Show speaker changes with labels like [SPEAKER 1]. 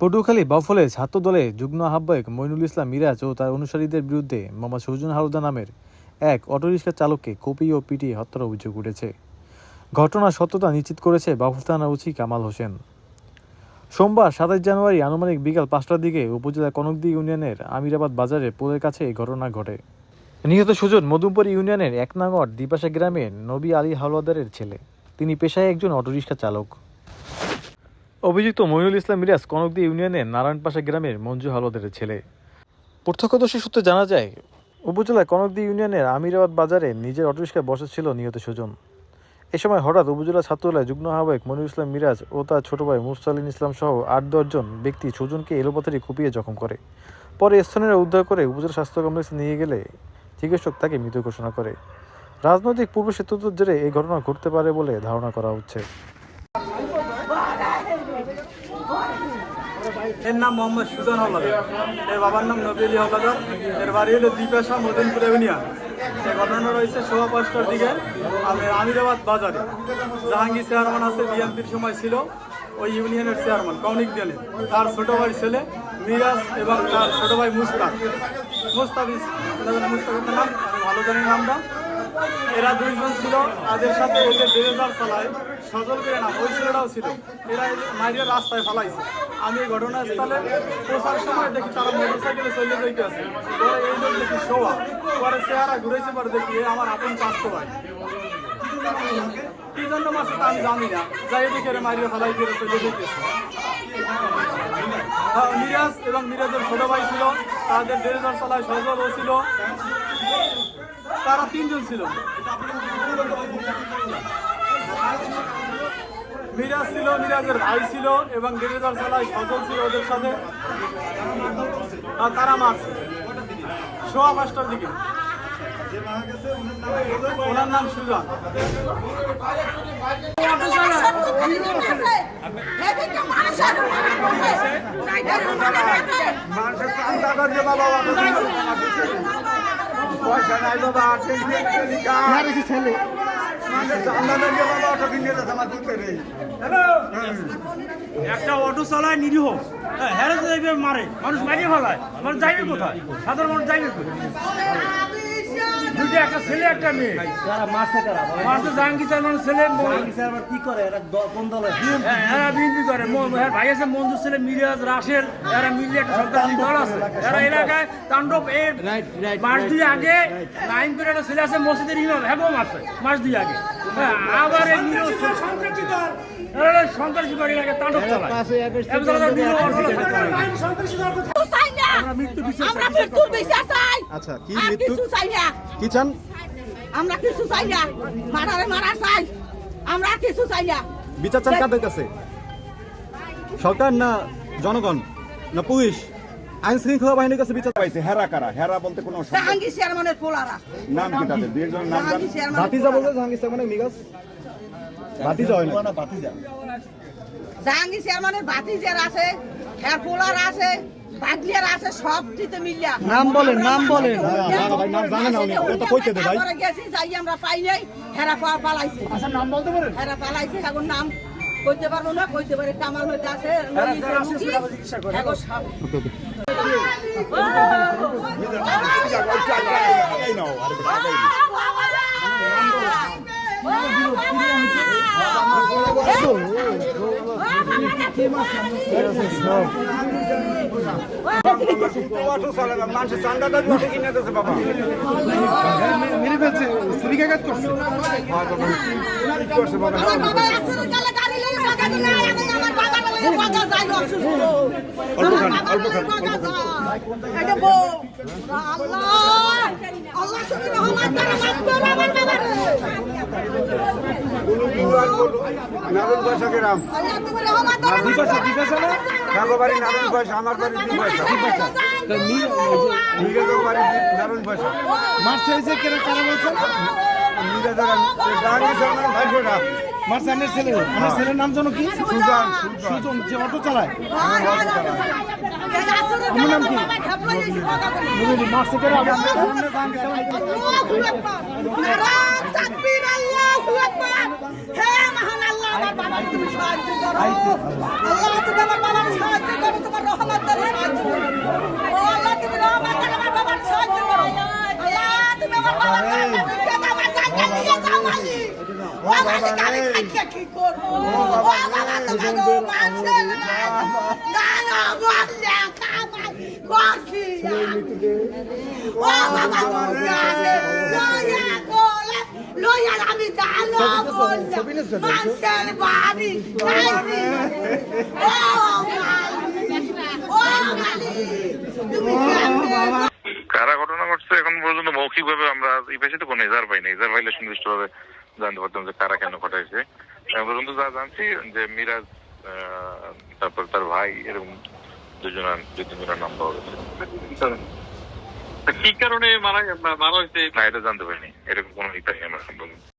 [SPEAKER 1] পটুয়াখালী বাউফলে ছাত্র দলে যুগ্ম আহ্বায়ক মইনুল ইসলাম মিরাজ ও তার অনুসারীদের বিরুদ্ধে মামা সুজন হালদা নামের এক অটোরিকশা চালককে কপি ও পিটিয়ে হত্যার অভিযোগ উঠেছে। ঘটনার সত্যতা নিশ্চিত করেছে বাউফল থানা ওসি কামাল হোসেন। সোমবার সাতাশ জানুয়ারি আনুমানিক বিকাল পাঁচটার দিকে উপজেলা কনকদি ইউনিয়নের আমিরাবাদ বাজারে পোলের কাছে এই ঘটনা ঘটে। নিহত সুজন মধুমপুর ইউনিয়নের এক নাঙ্গর দ্বিপাশা গ্রামের নবী আলী হাওলাদারের ছেলে। তিনি পেশায় একজন অটোরিকশা চালক। অভিযুক্ত মইনুল ইসলাম মিরাজ কনকদি ইউনিয়নের নারায়ণপাশা গ্রামের মঞ্জু হাওলাদারের ছেলে। প্রত্যক্ষদর্শী সূত্রে জানা যায় উপজেলার কনকদি ইউনিয়নের আমিরাবাদ বাজারে নিজের অটোরিকশায় বসেছিল নিহত সুজন। এ সময় হঠাৎ উপজেলা ছাত্রদলের যুগ্ম আহ্বায়ক মনিরুল ইসলাম মিরাজ ও তার ছোট ভাই মুরসালিন ইসলাম সহ আট দশজন ব্যক্তি সুজনকে এলোপাথারি কুপিয়ে জখম করে। পরে স্থানীয়রা উদ্ধার করে উপজেলা স্বাস্থ্য কমপ্লেক্সে নিয়ে গেলে চিকিৎসক তাকে মৃত ঘোষণা করে। রাজনৈতিক পূর্ব সেতুর জেরে এই ঘটনা ঘটতে পারে বলে ধারণা করা হচ্ছে।
[SPEAKER 2] এর নাম মোহাম্মদ সুজন হলাদার। এর বাবার নাম নবীলি হলাদার। এর বাড়ি হলো দ্বীপেশা মদনপুর এভিনিয়া ঘটনা রয়েছে সোয়া পাঁচটার দিকে আপনার আমিরাবাদ বাজারে। জাহাঙ্গীর চেয়ারম্যান আছে, বিএনপির সময় ছিল ওই ইউনিয়নের চেয়ারম্যান, কৌনিক দিনে। তার ছোট ভাই ছেলে মিরাজ এবং তার ছোট ভাই মুস্তাক। মুস্তাফিজ মুস্তাফিজের নাম, আমি ভালো জানি নামটা। এরা দুইজন ছিল তাদের সাথে ওদের ডেরেজার চালায় সজল করে না ওই ছেলেটাও ছিল। এরা মাইরিয়া রাস্তায় ফালাইছে। আমি এই ঘটনাস্থলে পৌঁছার সময় দেখি তারা মোটর সাইকেলে চলে যাইতে আছে। পরে এই লোক দেখি শোয়া। পরে চেহারা ঘুরেছে পরে দেখি আমার আপন চাষতো ভাই। কি জন্য মাসে তা আমি জানি না। যাই এদিকে এরা মাইরিয়া ফালাই করে চলে হ্যাঁ, মিরাজ এবং মিরাজের ছোট ভাই ছিল তাদের ডেরেজার চালায় সজলও ছিল। তারা তিনজন ছিল। মিরাজ ছিল মিরাজের ভাই ছিল এবং ডেরেজার চালায় সজল ছিল ওদের সাথে। আর তারা মারছে সোয়া পাঁচটার দিকে। ওনার নাম সুজন।
[SPEAKER 3] মানুষের বাবা পয়সা নাই বাবা ছেলে মানুষের চান্দা করছে বাবা অটো কিনে যাচ্ছে আমার দুধ
[SPEAKER 4] একটা অটো চালায় নিরীহ। হ্যাঁ হ্যারে যাইবে মারে। মানুষ মারিয়ে ফেলায়। মানুষ যাইবে কোথায়? সাধারণ মানুষ যাইবে কোথায়? ছেলে একটা মেয়ে। মারছে জাহাঙ্গীর চেয়ারম্যান ছেলে
[SPEAKER 5] কি করে? এরা কোন দলে
[SPEAKER 4] হ্যাঁ, এরা বিএনপি করে। হ্যাঁ, ভাই আছে মঞ্জুর ছেলে মিরাজ রাশেল। এরা মিলিয়ে একটা সরকারি দল আছে। এরা এলাকায় তাণ্ডব। এর মাস দুই আগে নাইন করে একটা ছেলে আছে মসজিদের ইমাম। হ্যাঁ মারছে মাস দুই আগে। হ্যাঁ, আবার এই এরা সন্ত্রাসী তাণ্ডব চালায়।
[SPEAKER 6] আমরা বিচার চাই।
[SPEAKER 3] আচ্ছা কি মৃত্যু
[SPEAKER 6] চাই না।
[SPEAKER 3] কি চান?
[SPEAKER 6] আমরা কিছু চাই না। মারারে মারা চাই। আমরা কিছু চাই না।
[SPEAKER 3] বিচার চান কাদের কাছে? সরকার না জনগণ? না পুলিশ? আইন শৃঙ্খলা বাহিনীর কাছে বিচার
[SPEAKER 7] পাইছে হেরা কারা? হেরা বলতে কোনো
[SPEAKER 6] জাহাঙ্গীর চেয়ারম্যানের পোলারা।
[SPEAKER 7] নাম কি তাদের? দুই একজনের নাম
[SPEAKER 3] ভাতিজা বলতে জাহাঙ্গীর মানে মিগাস? ভাতিজা হয় না।
[SPEAKER 6] জাহাঙ্গীর চেয়ারম্যানের ভাতিজের আছে হ্যার পোলার আছে। বাগলিয়ার আছে সব দিতে মিলিয়া
[SPEAKER 5] নাম বলেন, নাম বলেন।
[SPEAKER 3] নাম জানে না উনি, ওটা কইতে দে ভাই।
[SPEAKER 6] গেছি যাই আমরা পাই নাই হেরা পা- পালাইছে আচ্ছা নাম বলতে পারেন হেরা পালাইছে এখন নাম কইতে পারব না কইতে পারে কামাল হইতে আছে এখন
[SPEAKER 3] মেরে ফেলছে শ্রীকাঘাত করছে করছে বাবা দুই পয়সা না বাড়ি নারায়ণ পয়সা আমার বাড়ি দুই পয়সা নিজেদের বাড়ি নারায়ণ পয়সা
[SPEAKER 5] মারছে এই যে কেন কারা বলছেন?
[SPEAKER 3] নিজেদের
[SPEAKER 5] ছেলে। আমার ছেলের নাম জানো কি?
[SPEAKER 6] সুজন,
[SPEAKER 5] সুজন। যে অটো চালায়।
[SPEAKER 6] হয়,
[SPEAKER 5] আমার নাম কি? মারছে কেন
[SPEAKER 6] আল্লাহু আকবার। নারায় তাকবীর, আল্লাহু আকবার। হে মহান আল্লাহ, আমার বাবার তুমি সাহায্য করো। আল্লাহ, তুমি আমার বাবার সাহায্য করো, তোমার রহমত দ্বারা সাহায্য করো। ও আল্লাহ, তুমি রহমত দ্বারা আমার বাবার সাহায্য করো। আল্লাহ, তুমি আমার বাবার জান্নাতে নিয়ে যাও, আমার জান্নাতে নিয়ে যাও, মালিক। ও মালিক, আমি খাইতে কি করব? ও বাবা, তোমার ও মানুষের গান, গান বললে কামাই করছি ও বাবা দুর্গারে লয়া
[SPEAKER 8] কারা ঘটনা ঘটছে এখন পর্যন্ত মৌখিকভাবে আমরা এই তো কোনো ইজার পাইনি। ইজার পাইলে সুনির্দিষ্টভাবে জানতে পারতাম যে কারা কেন ঘটাইছে পর্যন্ত যা জানছি যে মিরাজ আহ, তারপর তার ভাই এরকম দুজনের দুই তিনজনের নাম পাওয়া গেছে।
[SPEAKER 9] কি কারণে মারা মারা হয়েছে?
[SPEAKER 8] না এটা জানতে পারিনি। এরকম কোনো ইতিহাস আমরা সম্পর্কে।